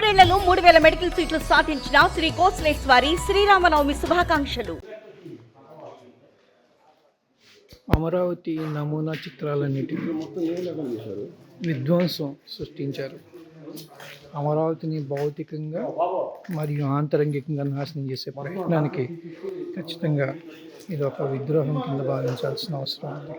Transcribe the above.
మూడేళ్ళలో మూడు వేల మెడికల్ సీట్లు సాధించిన శ్రీ కోసలేశ్వరి శ్రీరామనవమి శుభాకాంక్షలు. అమరావతి నమూనా చిత్రాలన్నిటి విధ్వంసం సృష్టించారు. అమరావతిని భౌతికంగా మరియు ఆంతరంగికంగా నాశనం చేసే ప్రయత్నానికి ఖచ్చితంగా ఇది ఒక విద్రోహం కింద భావించాల్సిన అవసరం ఉంది.